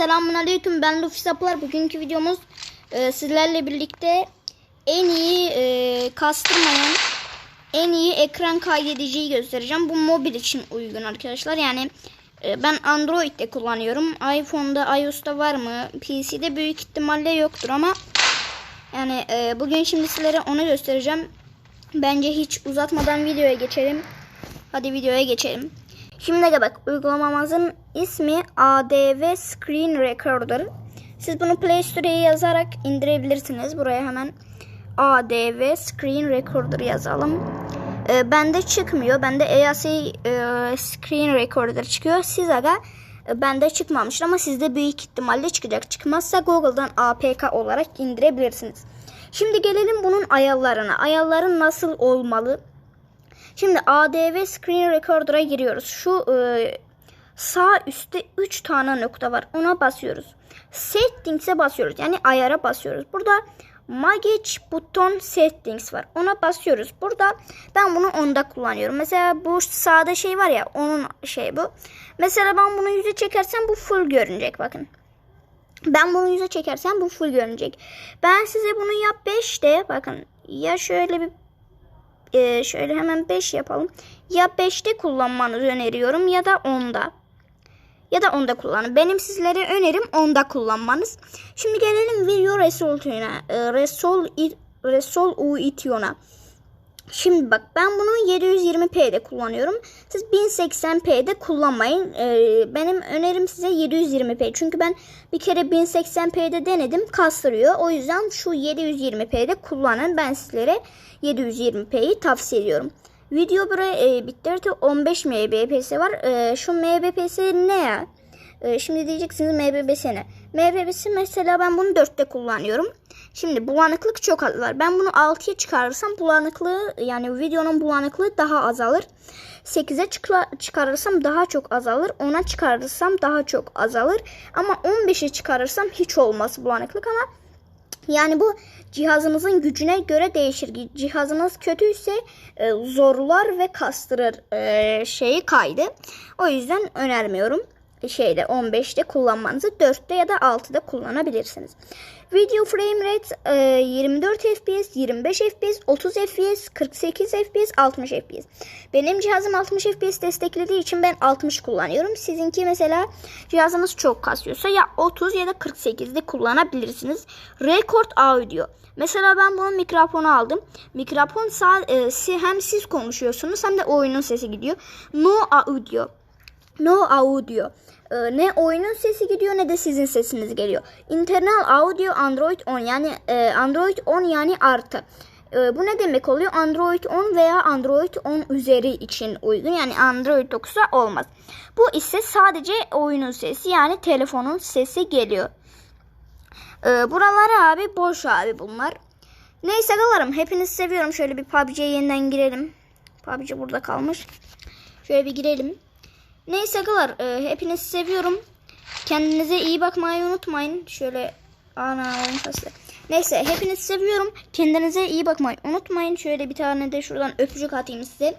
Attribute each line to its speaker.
Speaker 1: Selamun Aleyküm ben Luffy Saplar. Bugünkü videomuz e, sizlerle birlikte en iyi e, kastırmayan en iyi ekran kaydediciyi göstereceğim. Bu mobil için uygun arkadaşlar. Yani e, ben Android'de kullanıyorum. iPhone'da, iOS'ta var mı? PC'de büyük ihtimalle yoktur ama yani e, bugün şimdi sizlere onu göstereceğim. Bence hiç uzatmadan videoya geçelim. Hadi videoya geçelim. Şimdi bak uygulamamızın ismi ADV Screen Recorder. Siz bunu Play Store'ya yazarak indirebilirsiniz. Buraya hemen ADV Screen Recorder yazalım. Ee, bende çıkmıyor. Bende EAC e, Screen Recorder çıkıyor. Siz aga e, bende çıkmamıştır ama sizde büyük ihtimalle çıkacak. Çıkmazsa Google'dan APK olarak indirebilirsiniz. Şimdi gelelim bunun ayarlarına. Ayarları nasıl olmalı? Şimdi ADV Screen Recorder'a giriyoruz. Şu e, sağ üstte 3 tane nokta var. Ona basıyoruz. Settings'e basıyoruz. Yani ayara basıyoruz. Burada Magic buton settings var. Ona basıyoruz. Burada ben bunu onda kullanıyorum. Mesela bu sağda şey var ya onun şey bu. Mesela ben bunu yüze çekersem bu full görünecek bakın. Ben bunu yüze çekersem bu full görünecek. Ben size bunu yap 5'te bakın ya şöyle bir e, şöyle hemen 5 yapalım. Ya 5'te kullanmanızı öneriyorum ya da 10'da. Ya da 10'da kullanın. Benim sizlere önerim 10'da kullanmanız. Şimdi gelelim video resultuna. E, Resol, Resol Uition'a. Şimdi bak ben bunu 720p'de kullanıyorum. Siz 1080p'de kullanmayın. Ee, benim önerim size 720p. Çünkü ben bir kere 1080p'de denedim kastırıyor. O yüzden şu 720p'de kullanın. Ben sizlere 720p'yi tavsiye ediyorum. Video buraya e, bitti. 15 mbps var. E, şu mbps ne ya? E, şimdi diyeceksiniz mbps ne? Mbps mesela ben bunu 4'te kullanıyorum. Şimdi bulanıklık çok az. Ben bunu 6'ya çıkarırsam bulanıklığı yani videonun bulanıklığı daha azalır. 8'e çıkarırsam daha çok azalır. 10'a çıkarırsam daha çok azalır. Ama 15'e çıkarırsam hiç olmaz bulanıklık ama yani bu cihazınızın gücüne göre değişir. Cihazınız kötüyse e, zorlar ve kastırır e, şeyi kaydı. O yüzden önermiyorum şeyde 15'te kullanmanızı 4'te ya da 6'da kullanabilirsiniz. Video frame rate e, 24 FPS, 25 FPS, 30 FPS, 48 FPS, 60 FPS. Benim cihazım 60 FPS desteklediği için ben 60 kullanıyorum. Sizinki mesela cihazınız çok kasıyorsa ya 30 ya da 48'de kullanabilirsiniz. Record audio. Mesela ben bunun mikrofonu aldım. Mikrofon sağ, e, hem siz konuşuyorsunuz hem de oyunun sesi gidiyor. No audio. No audio. Ee, ne oyunun sesi gidiyor ne de sizin sesiniz geliyor. Internal audio Android 10 yani e, Android 10 yani artı. E, bu ne demek oluyor? Android 10 veya Android 10 üzeri için uygun. Yani Android 9'a olmaz. Bu ise sadece oyunun sesi yani telefonun sesi geliyor. E, buralar abi boş abi bunlar. Neyse kalarım. Hepinizi seviyorum. Şöyle bir PUBG'ye yeniden girelim. PUBG burada kalmış. Şöyle bir girelim. Neyse arkadaşlar e, hepinizi seviyorum. Kendinize iyi bakmayı unutmayın. Şöyle ana nasıl? Neyse hepinizi seviyorum. Kendinize iyi bakmayı unutmayın. Şöyle bir tane de şuradan öpücük atayım size.